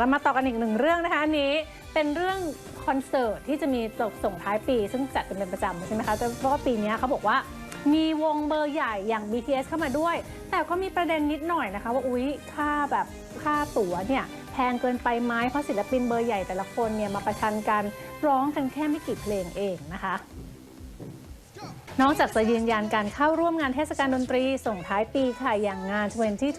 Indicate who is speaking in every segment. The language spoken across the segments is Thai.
Speaker 1: แล้วมาต่อกันอีกหนึ่งเรื่องนะคะอันนี้เป็นเรื่องคอนเสิร์ตที่จะมีตกส่งท้ายปี ซึ่งจัดเป็นประจำใช่ไหมคะแต่เพราะว่าปีนี้เขาบอกว่ามีวงเบอร์ใหญ่อย่าง BTS เข้ามาด้วย แต่ก็มีประเด็นนิดหน่อยนะคะ ว่าอุ๊ยค่าแบบค่าตั๋วเนี่ยแพงเกินไปไหมเพราะศิลปินเบอร์ใหญ่แต่ละคนเนี่ยมาประชันกันร้องกันแค่ไม่กี่เพลงเองนะคะ นอกจากจะยืนยันการเข้าร่วมงานเทศกาลดนตรีส่งท้ายปีค่ะ อย่างงาน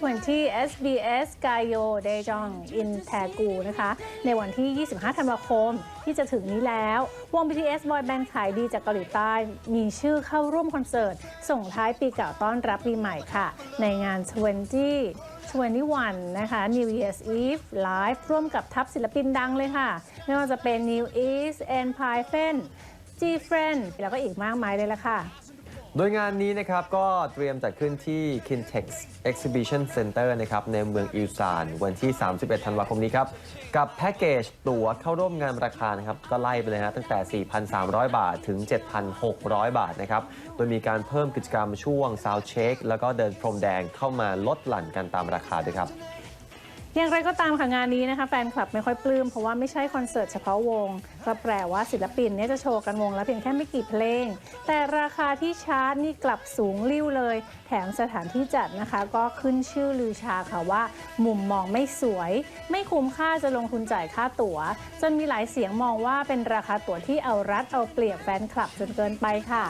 Speaker 1: 2020 SBS Gayo Dejong in Taegu นะคะ ในวันที่ 25 ธันวาคมที่จะถึงนี้แล้ว วง BTS Boy Band ขายดีจากเกาหลีใต้ มีชื่อเข้าร่วมคอนเสิร์ต ส่งท้ายปีเก่าต้อนรับปีใหม่ค่ะ ในงาน 20 21 นะคะ New Year's Eve Live ร่วมกับทัพศิลปินดังเลยค่ะ ไม่ว่าจะเป็น New East and p y f e n G Friend แล้วก็อีกมากมายเลยละค่ะ
Speaker 2: โดยงานนี้นะครับก็เตรียมจัดขึ้นที่ Kintex Exhibition Center นะครับในเมืองอิลซาน วันที่ 31 ธันวาคมนี้ครับ กับแพ็กเกจตั๋วเข้าร่วมงานราคานะครับ ก็ไล่ไปเลยฮะตั้งแต่ 4,300 บาทถึง 7,600 บาทนะครับ โดยมีการเพิ่มกิจกรรมช่วง Sound Check แล้วก็เดินพรมแดงเข้ามาลดหลั่นกันตามราคาด้วยครับ
Speaker 1: อย่างไรก็ตามค่ะงานนี้นะคะแฟนคลับไม่ค่อยปลื้มเพราะว่าไม่ใช่คอนเสิร์ตเฉพาะวง ก็แปลว่าศิลปินเนี่ยจะโชว์กันวงละเพียงแค่ไม่กี่เพลง แต่ราคาที่ชาร์ตนี่กลับสูงริ่วเลย แถมสถานที่จัดนะคะ ก็ขึ้นชื่อลือชาค่ะว่า มุมมองไม่สวย ไม่คุ้มค่าจะลงทุนจ่ายค่าตั๋ว จนมีหลายเสียงมองว่าเป็นราคาตั๋วที่เอารัดเอาเปรียบแฟนคลับจนเกินไปค่ะ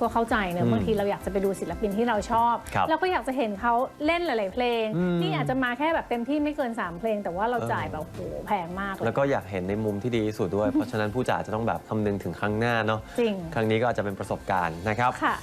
Speaker 1: ก็เข้าใจเน
Speaker 2: อื
Speaker 1: อะ
Speaker 2: ม
Speaker 1: บางทีเราอยากจะไปดูศิลปินที่เราชอบ
Speaker 2: ครับ
Speaker 1: เราก็อยากจะเห็นเขาเล่นหลาย ๆ เพลง
Speaker 2: อืม
Speaker 1: นี่อาจจะมาแค่แบบเต็มที่ไม่เกิน 3 เพลง แต่ว่าเราจ่ายแบบโอ้โหแพงมากเล
Speaker 2: แล้
Speaker 1: ยว
Speaker 2: ก็อยากเห็นในมุมที่ดีที่สุดด้วย เพราะฉะนั้นผู้จัดจะต้องแบบคำนึงถึงครั้งหน้าเนาะ
Speaker 1: จริง
Speaker 2: ครั้งนี้ก็อาจจะเป็นประสบการณ์นะครับ
Speaker 1: ค่ะ